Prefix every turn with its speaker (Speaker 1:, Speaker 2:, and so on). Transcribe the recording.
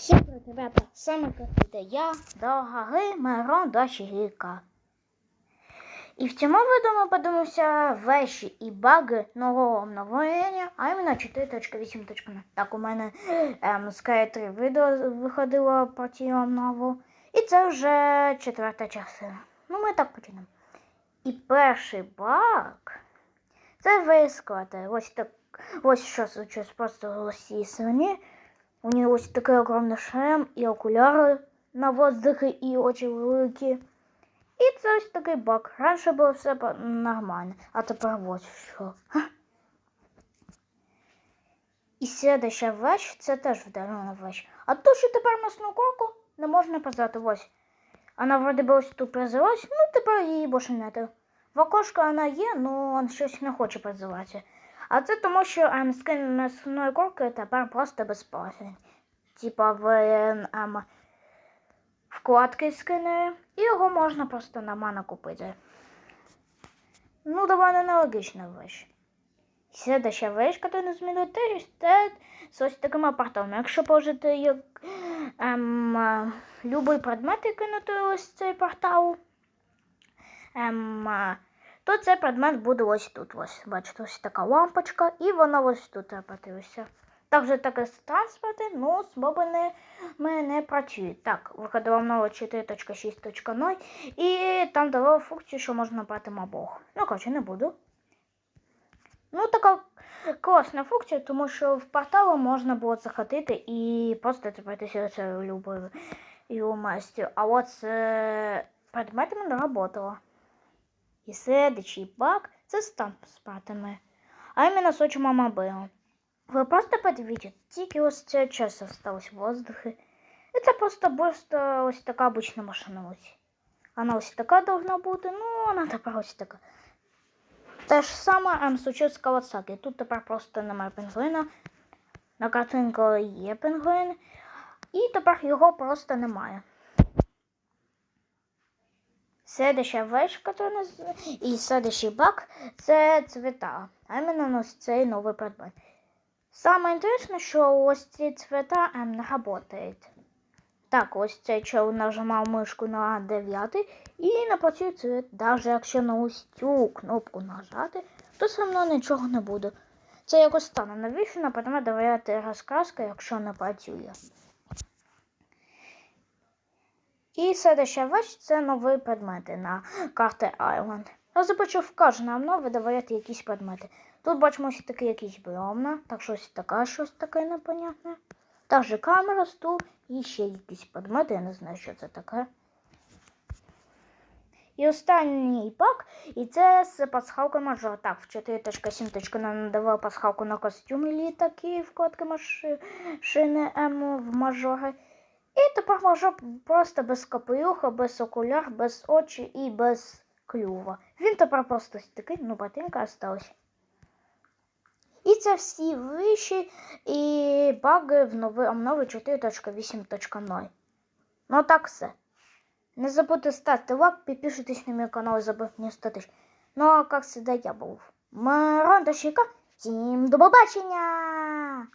Speaker 1: Всем привет, ребята! С вами как это я, Долгари Мирон Дашігіка. І в цьому відео ми подивимося вещі і баги нового обновлення, а іменно 4.8.0. Так, у мене ем, з K3 відео виходило про цю обнову. І це вже четверта частина. Ну, ми так почнемо. І перший баг це висклади. Ось так. Ось що случилось просто ось цій свині. У нее ось такий огромний шлем і окуляри на воздухі і очі великі. І це ось такий баг. Раніше було все нормально, а тепер ось що. Ха. І следующа вещь, це теж вдарена вещь. А то, що тепер масну курку не можна позати ось. Вона вроде би ось тут призилась, ну тепер її більше не В окошко вона є, ну він щось не хоче позиватися. А це тому, що ем, скин м'ясної курки тепер просто безплатний. Типа в ем, вкладки скини, і його можна просто на мана купити. Ну, доволі нелогічна вещь. Следующая вещь, которую змінили теж, це з ось такими порталами. Якщо положити як ем, любий предмет і кинути ось цей портал, ем, то цей предмет буде ось тут. Ось, бачите, ось така лампочка, і вона ось тут опатилася. Також таке з транспорти, ну, з бобини не працюють. Так, виходила нова 4.6.0, і там давали функцію, що можна брати мобох. Ну, коротше, не буду. Ну, така класна функція, тому що в порталу можна було заходити і просто тепертися це любою його масті. А от з е, предметами не работало. І следующий баг це з транспортами. А з очима мобилу. Ви просто подивіться, тільки ось це час осталось в воздухе. Це просто просто ось така обична машина ось. Вона ось така должна бути, ну вона тепер ось така. Те ж саме ем, случилось з Кавасаки. Тут тепер просто немає пінгвина. На картинку є пінгвин. І тепер його просто немає. Следующая вещь, которая нас... і следующий баг це цвета. А іменно ось цей новий предмет. Саме інтересне, що ось ці цвета ем, не працюють. Так, ось цей чел нажимав мишку на 9 і не працює цвет. Навіть якщо на ось цю кнопку нажати, то все одно нічого не буде. Це якось стане. Навіщо на предмет довіряти розкраска, якщо не працює? І следующая вещь це нові предмети на карти Island. Я започав в кожному обнові видавати якісь предмети. Тут бачимо ось такий якийсь біомна, так що ось така щось таке непонятне. Також камера, стул і ще якісь предмети, я не знаю, що це таке. І останній пак, і це з пасхалкою мажора. Так, в 4.7 нам надавав пасхалку на костюмі літаки, вкладки машини М в мажори. І тепер мажор просто без капелюха, без окуляр, без очі і без клюва. Він тепер просто такий, ну ботинка осталась. І це всі виші і баги в нові обнови 4.8.0. Ну так все. Не забудьте ставити лайк, підписуйтесь на мій канал і забудьте не стати. Ну а як завжди я був Мирон Дощика. Всім до побачення!